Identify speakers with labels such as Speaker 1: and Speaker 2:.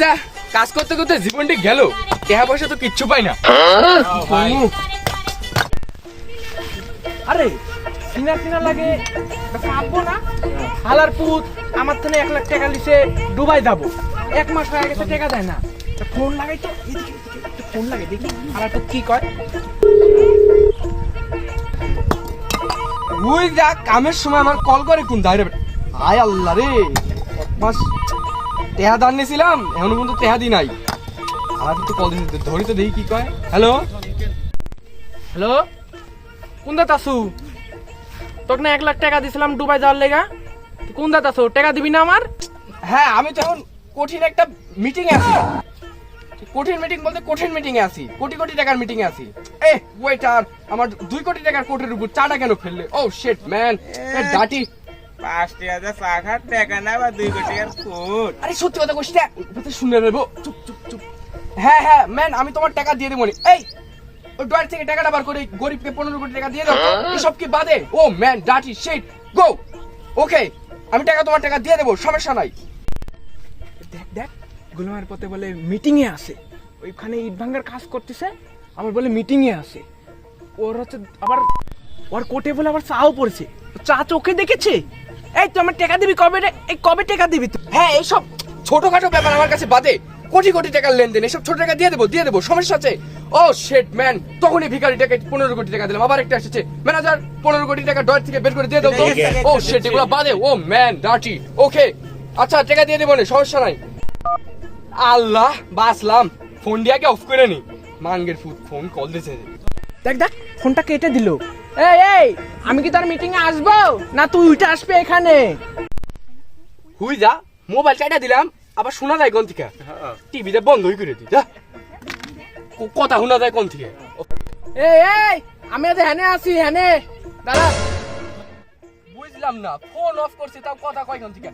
Speaker 1: যা কাজ করতে করতে জীবনটি গেল। টাকা পয়সা তো কিচ্ছু পাই না।
Speaker 2: আরে লাগে। কাঁদবো না? হালার পুত আমার থেকে এক লাখ টাকা লিসে যাব। এক মাস হয়ে গেছে টাকা দেয় না। ফোন লাগাই তো ফোন লাগে দেখি হালার পুত কি কয়?
Speaker 1: হুই যা কামের সময় আমার কল করে কোন দাঁড়িয়ে আয় আল্লাহ রে। মাস টেহা দান নিয়েছিলাম, এখন কিন্তু টেহা দি নাই। আমার তো কল দিতে, ধরি তো দেখি কি কয়। হ্যালো?
Speaker 2: হ্যালো? কোন দাত আসু তোকে না এক লাখ টাকা দিছিলাম দুবাই যাওয়ার লেগা। কোন দাত আসু টাকা দিবি না আমার?
Speaker 1: হ্যাঁ আমি তো এখন কঠিন একটা মিটিং আছি। কঠিন মিটিং বলতে কঠিন মিটিং এ আছি। কোটি কোটি টাকার মিটিং এ আছি। এ ওয়েটার আমার দুই কোটি টাকার কোটির উপর চাটা কেন ফেললে? ও শিট ম্যান ডাটি
Speaker 3: পাঁচটি হাজার চা টাকা না বা দুই কোটি আর ফুট।
Speaker 1: আরে সত্যি কথা কইছি না কথা শুনে নেব। চুপ চুপ চুপ। হ্যাঁ হ্যাঁ ম্যান আমি তোমার টাকা দিয়ে দেবো নি। এই ওই ডয়ার থেকে টাকাটা বার করে গরিবকে পনেরো কোটি টাকা দিয়ে দাও এসব কি বাদে? ও ম্যান ডাটি শিট গো ওকে আমি টাকা তোমার টাকা দিয়ে দেবো সমস্যা নাই।
Speaker 2: দেখ দেখ গুলমার পথে বলে মিটিং এ আছে ওইখানে ইট ভাঙ্গার কাজ করতেছে আবার বলে মিটিং এ আছে ওর হচ্ছে আবার ওর কোটে বলে আবার চাও পড়ছে। চা চোখে দেখেছে? এই তুই আমার টাকা দিবি কবে রে? এই কবে টাকা দিবি তুই?
Speaker 1: হ্যাঁ এইসব ছোটখাটো ব্যাপার আমার কাছে বাদে। কোটি কোটি টাকার লেনদেন এসব ছোট টাকা দিয়ে দেবো দিয়ে দেবো সমস্যা আছে। ও শেট ম্যান তখনই ভিখারি টাকা পনেরো কোটি টাকা দিলাম আবার একটা এসেছে। ম্যানেজার পনেরো কোটি টাকা ডয়ের থেকে বের করে দিয়ে দেবো ও শেট এগুলো বাদে। ও ম্যান ডাটি ওকে আচ্ছা টাকা দিয়ে দেবো না সমস্যা নাই। আল্লাহ বাসলাম ফোন দিয়াকে অফ করে নি। মানগের ফুট ফোন কল দিছে।
Speaker 2: দেখ দেখ ফোনটা কেটে দিল। এই এই আমি কি তার মিটিং এ আসব? না তুই উঠে আসবে এখানে?
Speaker 1: হুই যা মোবাইল চাইটা দিলাম আবার শোনা যায় কোন থেকে? টিভিতে বন্ধ হয়ে করে দি যা। কথা শোনা যায় কোন থেকে?
Speaker 2: এই এই আমি আজ হ্যানে আছি হ্যানে দাদা
Speaker 1: বুঝলাম না ফোন অফ করছি তাও কথা কয় কোন থেকে?